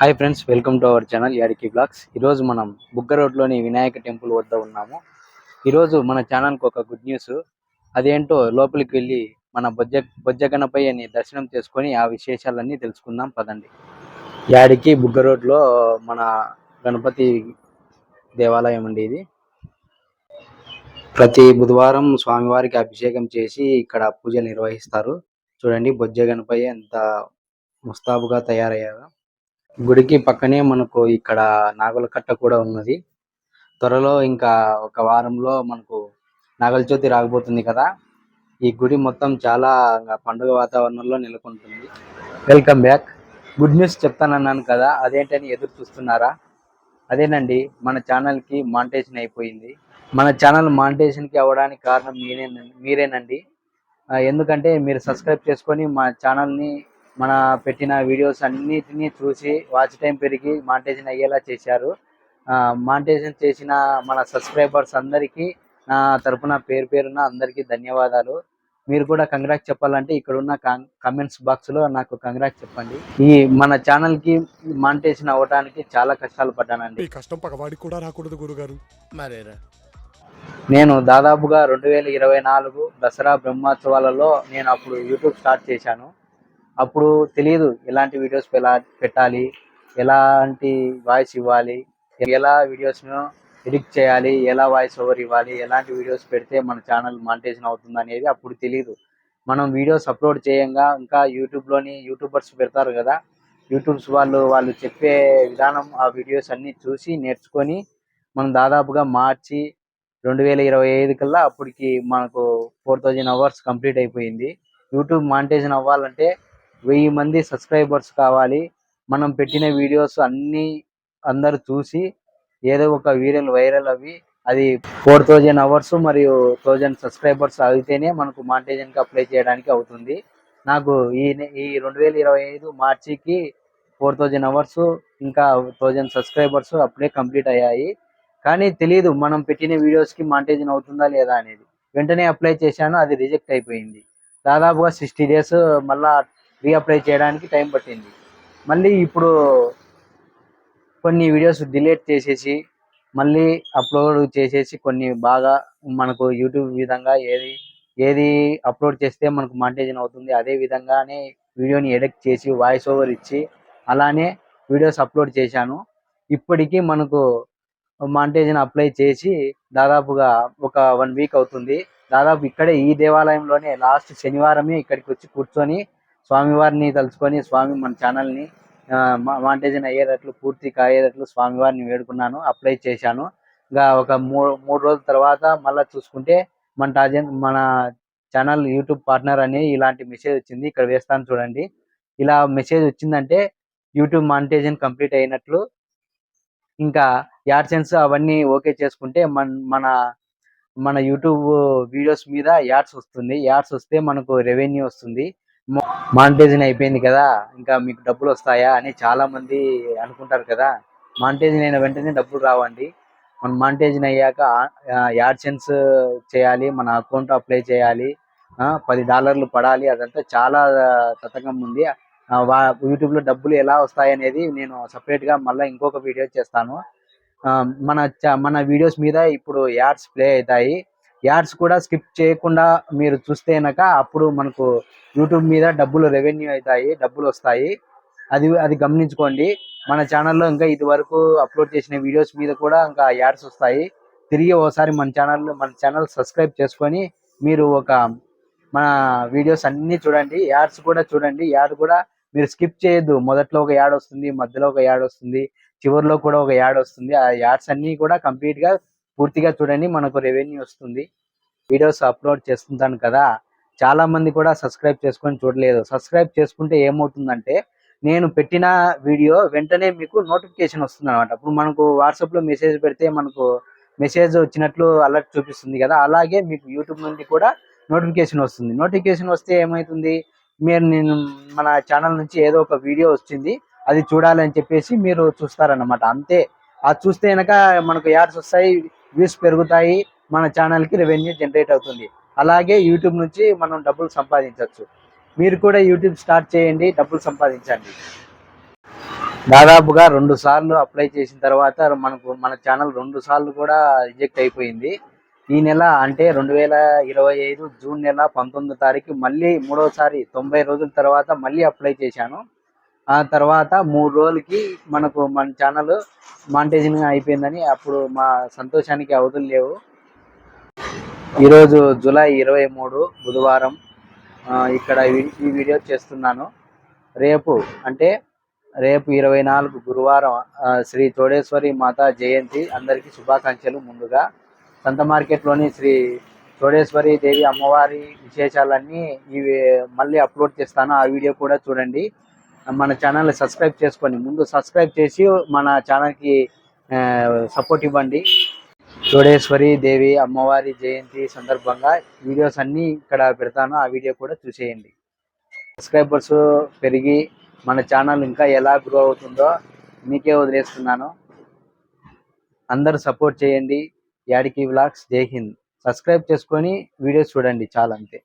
Hi friends welcome to our channel యాడికి blogs ఈరోజు మనం బుగ్గ రోడ్లోని వినాయక టెంపుల్ వద్ద ఉన్నాము. ఈరోజు మన ఛానల్కి ఒక గుడ్ న్యూస్ అదేంటో లోపలికి వెళ్ళి మన బొజ్జ బొజ్జగణపై అని దర్శనం చేసుకొని ఆ విశేషాలన్నీ తెలుసుకుందాం పదండి. యాడికి బుగ్గ రోడ్లో మన గణపతి దేవాలయం అండి ఇది. ప్రతి బుధవారం స్వామివారికి అభిషేకం చేసి ఇక్కడ పూజలు నిర్వహిస్తారు. చూడండి బొజ్జ గణపయ్య ఎంత ముస్తాబుగా తయారయ్యారో. గుడికి పక్కనే మనకు ఇక్కడ నాగుల కట్ట కూడా ఉన్నది. త్వరలో ఇంకా ఒక వారంలో మనకు నాగల చవితి రాకపోతుంది కదా. ఈ గుడి మొత్తం చాలా పండుగ వాతావరణంలో నెలకొంటుంది. Welcome back. గుడ్ న్యూస్ చెప్తానన్నాను కదా. అదేంటని ఎదురు చూస్తున్నారా? అదేనండి మన ఛానల్కి మాంటేషన్ అయిపోయింది. మన ఛానల్ మాంటేషన్కి అవ్వడానికి కారణం మీరే మీరేనండి. ఎందుకంటే మీరు సబ్స్క్రైబ్ చేసుకొని మా ఛానల్ని మన పెట్టిన వీడియోస్ అన్నిటినీ చూసి వాచ్ టైం పెరిగి మాంటేషన్ అయ్యేలా చేశారు. మాంటేషన్ చేసిన మన సబ్స్క్రైబర్స్ అందరికీ నా తరపున పేరు పేరున అందరికీ ధన్యవాదాలు. మీరు కూడా కంగ్రాట్స్ చెప్పాలంటే ఇక్కడ ఉన్న కమెంట్స్ బాక్స్లో నాకు కంగ్రాట్స్ చెప్పండి. ఈ మన ఛానల్కి మాంటేషన్ అవ్వడానికి చాలా కష్టాలు పడ్డానండి. ఈ కష్టం పగవాడికి కూడా రాకూడదు గురుగారు. మరేరా? నేను దాదాపుగా రెండు వేల ఇరవై నాలుగు దసరా బ్రహ్మోత్సవాలలో నేను అప్పుడు యూట్యూబ్ స్టార్ట్ చేశాను. అప్పుడు తెలియదు ఎలాంటి వీడియోస్ ఎలా పెట్టాలి ఎలాంటి వాయిస్ ఇవ్వాలి ఎలా వీడియోస్ను ఎడిట్ చేయాలి ఎలా వాయిస్ ఓవర్ ఇవ్వాలి ఎలాంటి వీడియోస్ పెడితే మన ఛానల్ మానిటైజేషన్ అవుతుంది అనేది అప్పుడు తెలియదు మనం వీడియోస్ అప్లోడ్ చేయంగా ఇంకా యూట్యూబ్లోని యూట్యూబర్స్ పెడతారు కదా యూట్యూబ్స్ వాళ్ళు వాళ్ళు చెప్పే విధానం ఆ వీడియోస్ అన్నీ చూసి నేర్చుకొని మనం దాదాపుగా మార్చి రెండు వేల ఇరవై ఐదు కల్లా అప్పటికి మనకు ఫోర్ థౌజండ్ అవర్స్ కంప్లీట్ అయిపోయింది. యూట్యూబ్ మానిటైజేషన్ అవ్వాలంటే వెయ్యి మంది సబ్స్క్రైబర్స్ కావాలి. మనం పెట్టిన వీడియోస్ అన్ని అందరు చూసి ఏదో ఒక వీడియోలు వైరల్ అవి అది ఫోర్ థౌజండ్ అవర్స్ మరియు థౌజండ్ సబ్స్క్రైబర్స్ అయితేనే మనకు మాంటేజన్కి అప్లై చేయడానికి అవుతుంది. నాకు ఈ ఈ రెండు వేల ఇరవై ఐదు మార్చికి ఫోర్ థౌజండ్ అవర్స్ ఇంకా థౌజండ్ సబ్స్క్రైబర్స్ అప్పుడే కంప్లీట్ అయ్యాయి. కానీ తెలియదు మనం పెట్టిన వీడియోస్కి మాంటేజన్ అవుతుందా లేదా అనేది. వెంటనే అప్లై చేశాను అది రిజెక్ట్ అయిపోయింది. దాదాపుగా సిక్స్టీ డేస్ మళ్ళా రీఅప్లై చేయడానికి టైం పట్టింది. మళ్ళీ ఇప్పుడు కొన్ని వీడియోస్ డిలీట్ చేసేసి మళ్ళీ అప్లోడ్ చేసేసి కొన్ని బాగా మనకు యూట్యూబ్ విధంగా ఏది ఏది అప్లోడ్ చేస్తే మనకు మాంటేజన్ అవుతుంది అదే విధంగానే వీడియోని ఎడిట్ చేసి వాయిస్ ఓవర్ ఇచ్చి అలానే వీడియోస్ అప్లోడ్ చేశాను. ఇప్పటికీ మనకు మాంటేజన్ అప్లై చేసి దాదాపుగా ఒక వన్ వీక్ అవుతుంది. దాదాపు ఇక్కడే ఈ దేవాలయంలోనే లాస్ట్ శనివారమే ఇక్కడికి వచ్చి కూర్చొని స్వామివారిని తలుచుకొని స్వామి మన ఛానల్ని మానిటైజేషన్ అయ్యేటట్లు పూర్తి కాయేటట్లు స్వామివారిని వేడుకున్నాను అప్లై చేశాను. ఇంకా ఒక మూడు మూడు రోజుల తర్వాత మళ్ళీ చూసుకుంటే మన టాజన్ మన ఛానల్ యూట్యూబ్ పార్ట్నర్ అని ఇలాంటి మెసేజ్ వచ్చింది ఇక్కడ వేస్తాను చూడండి. ఇలా మెసేజ్ వచ్చిందంటే యూట్యూబ్ మానిటైజేషన్ కంప్లీట్ అయినట్లు ఇంకా యాడ్సెన్స్ అవన్నీ ఓకే చేసుకుంటే మన మన మన యూట్యూబ్ వీడియోస్ మీద యాడ్స్ వస్తుంది. యాడ్స్ వస్తే మనకు రెవెన్యూ వస్తుంది. మానిటైజేషన్ అయిపోయింది కదా ఇంకా మీకు డబ్బులు వస్తాయా అని చాలా మంది అనుకుంటారు కదా. మానిటైజేషన్ అయిన వెంటనే డబ్బులు రావండి. మనం మానిటైజేషన్ అయ్యాక యాడ్సెన్స్ చేయాలి మన అకౌంట్ అప్లై చేయాలి ఆ, పది డాలర్లు పడాలి అదంతా చాలా తతంగం ఉంది. యూట్యూబ్లో డబ్బులు ఎలా వస్తాయి అనేది నేను సపరేట్గా మళ్ళీ ఇంకొక వీడియో చేస్తాను. ఆ, మన మన వీడియోస్ మీద ఇప్పుడు యాడ్స్ ప్లే అవుతాయి. యాడ్స్ కూడా స్కిప్ చేయకుండా మీరు చూస్తే గనక అప్పుడు మనకు యూట్యూబ్ మీద డబ్బులు రెవెన్యూ అవుతాయి డబ్బులు వస్తాయి. అది అది గమనించుకోండి. మన ఛానల్లో ఇంకా ఇది వరకు అప్లోడ్ చేసిన వీడియోస్ మీద కూడా ఇంకా యాడ్స్ వస్తాయి. తిరిగి ఒకసారి మన ఛానల్ మన ఛానల్ సబ్స్క్రైబ్ చేసుకొని మీరు ఒక మన వీడియోస్ అన్ని చూడండి. యాడ్స్ కూడా చూడండి. యాడ్ కూడా మీరు స్కిప్ చేయొద్దు. మొదట్లో ఒక యాడ్ వస్తుంది మధ్యలో ఒక యాడ్ వస్తుంది చివరిలో కూడా ఒక యాడ్ వస్తుంది. ఆ యాడ్స్ అన్ని కూడా కంప్లీట్గా పూర్తిగా చూడండి మనకు రెవెన్యూ వస్తుంది. వీడియోస్ అప్లోడ్ చేస్తుంటాను కదా చాలా మంది కూడా సబ్స్క్రైబ్ చేసుకొని చూడలేదు. సబ్స్క్రైబ్ చేసుకుంటే ఏమవుతుందంటే నేను పెట్టిన వీడియో వెంటనే మీకు నోటిఫికేషన్ వస్తుంది అనమాట అప్పుడు మనకు వాట్సాప్లో మెసేజ్ పెడితే మనకు మెసేజ్ వచ్చినట్లు అలర్ట్ చూపిస్తుంది కదా అలాగే మీకు యూట్యూబ్ నుండి కూడా నోటిఫికేషన్ వస్తుంది. నోటిఫికేషన్ వస్తే ఏమవుతుంది మీరు నేను మన ఛానల్ నుంచి ఏదో ఒక వీడియో వచ్చింది అది చూడాలని చెప్పేసి మీరు చూస్తారన్నమాట. అంతే. అది చూస్తే కనుక మనకు యాడ్స్ వస్తాయి వ్యూస్ పెరుగుతాయి మన ఛానల్కి రెవెన్యూ జనరేట్ అవుతుంది. అలాగే యూట్యూబ్ నుంచి మనం డబ్బులు సంపాదించవచ్చు మీరు కూడా యూట్యూబ్ స్టార్ట్ చేయండి డబ్బులు సంపాదించండి. దాదాపుగా రెండు సార్లు అప్లై చేసిన తర్వాత మనకు మన ఛానల్ రెండు సార్లు కూడా రిజెక్ట్ అయిపోయింది. ఈ నెల అంటే రెండు వేల ఇరవై ఐదు జూన్ నెల పంతొమ్మిదో తారీఖు మళ్ళీ మూడోసారి తొంభై రోజుల తర్వాత మళ్ళీ అప్లై చేశాను. ఆ తర్వాత మూడు రోజులకి మనకు మన ఛానల్ మాంటేజింగ్ అయిపోయిందని అప్పుడు మా సంతోషానికి అవధులు లేవు. ఈరోజు జూలై ఇరవై మూడు బుధవారం ఇక్కడ ఈ- వీడియో చేస్తున్నాను. రేపు అంటే రేపు ఇరవై నాలుగు గురువారం శ్రీ చోడేశ్వరి మాత జయంతి అందరికీ శుభాకాంక్షలు ముందుగా. సంత మార్కెట్లోని శ్రీ చోడేశ్వరి దేవి అమ్మవారి విశేషాలన్నీ ఇవి మళ్ళీ అప్లోడ్ చేస్తాను. ఆ వీడియో కూడా చూడండి. మన ఛానల్ని సబ్స్క్రైబ్ చేసుకోండి. ముందు సబ్స్క్రైబ్ చేసి మన ఛానల్కి సపోర్ట్ ఇవ్వండి. చోడేశ్వరి దేవి అమ్మవారి జయంతి సందర్భంగా వీడియోస్ అన్నీ ఇక్కడ పెడతాను. ఆ వీడియో కూడా చూసేయండి. సబ్స్క్రైబర్స్ పెరిగి మన ఛానల్ ఇంకా ఎలా గ్రో అవుతుందో మీకే వదిలేస్తున్నాను. అందరూ సపోర్ట్ చేయండి. యాడికి వ్లాగ్స్ జై హింద్. సబ్స్క్రైబ్ చేసుకొని వీడియోస్ చూడండి చాలా అంతే